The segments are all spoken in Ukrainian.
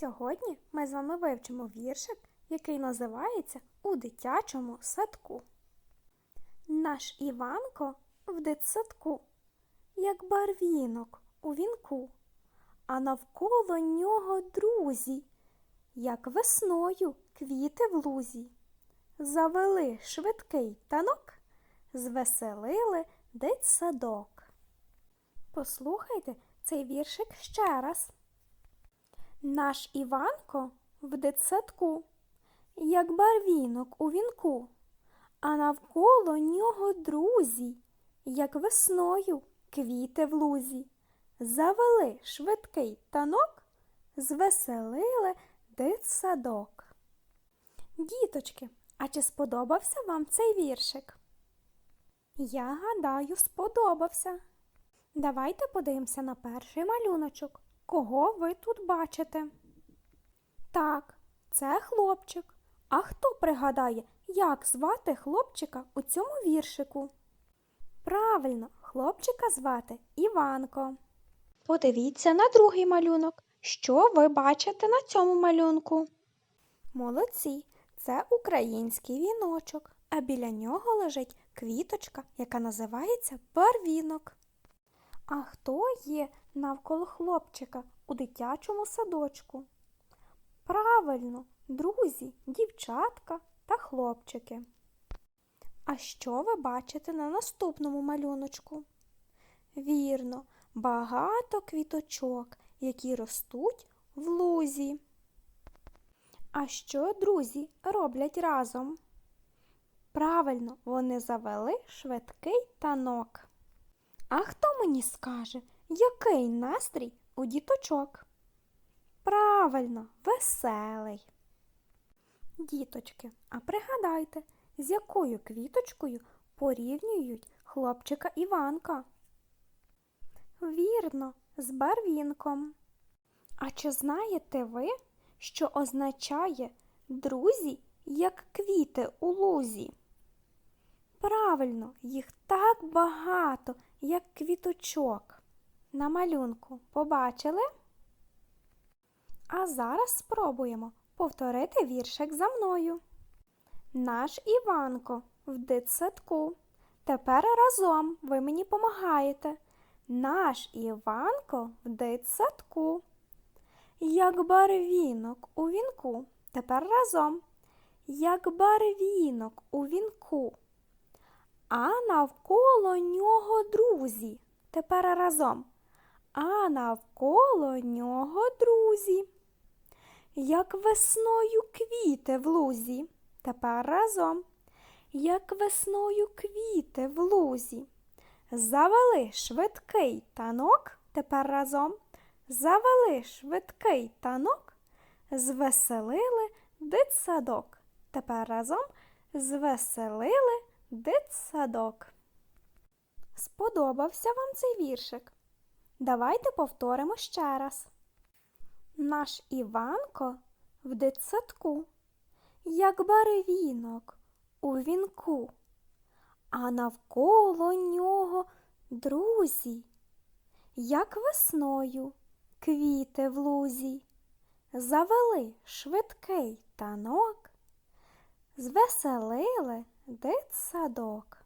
Сьогодні ми з вами вивчимо віршик, який називається У дитячому садку. Наш Іванко в дитсадку, як барвінок у вінку, а навколо нього друзі, як весною квіти в лузі. Завели швидкий танок, звеселили дитсадок. Послухайте цей віршик ще раз. Наш Іванко в дитсадку, як барвінок у вінку, а навколо нього друзі, як весною квіти в лузі. Завели швидкий танок, звеселили дитсадок. Діточки, а чи сподобався вам цей віршик? Я гадаю, сподобався. Давайте подивимося на перший малюночок. Кого ви тут бачите? Так, це хлопчик. А хто пригадає, як звати хлопчика у цьому віршику? Правильно, хлопчика звати Іванко. Подивіться на другий малюнок. Що ви бачите на цьому малюнку? Молодці, це український віночок, а біля нього лежить квіточка, яка називається барвінок. А хто є навколо хлопчика у дитячому садочку? Правильно, друзі, дівчатка та хлопчики. А що ви бачите на наступному малюночку? Вірно, багато квіточок, які ростуть в лузі. А що друзі роблять разом? Правильно, вони завели швидкий танок. Мені скаже, який настрій у діточок? Правильно, веселий. Діточки, а пригадайте, з якою квіточкою порівнюють хлопчика Іванка? Вірно, з барвінком. А чи знаєте ви, що означає друзі, як квіти у лузі? Правильно, їх так багато, як квіточок. На малюнку побачили? А зараз спробуємо повторити віршик за мною. Наш Іванко в дитсадку. Тепер разом ви мені помагаєте. Наш Іванко в дитсадку. Як барвінок у вінку. Тепер разом. Як барвінок у вінку. А навколо нього друзі. Тепер разом. А навколо нього друзі. Як весною квіти в лузі. Тепер разом. Як весною квіти в лузі. Завели швидкий танок. Тепер разом. Завели швидкий танок. Звеселили дитсадок. Тепер разом звеселили дитсадок. Сподобався вам цей віршик? Давайте повторимо ще раз. Наш Іванко в дитсадку, як барвінок у вінку, а навколо нього друзі, як весною квіти в лузі, завели швидкий танок, звеселили дитсадок.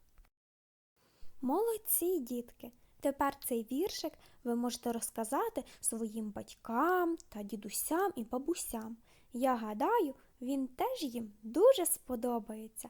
Молодці, дітки! Тепер цей віршик ви можете розказати своїм батькам та дідусям і бабусям. Я гадаю, він теж їм дуже сподобається.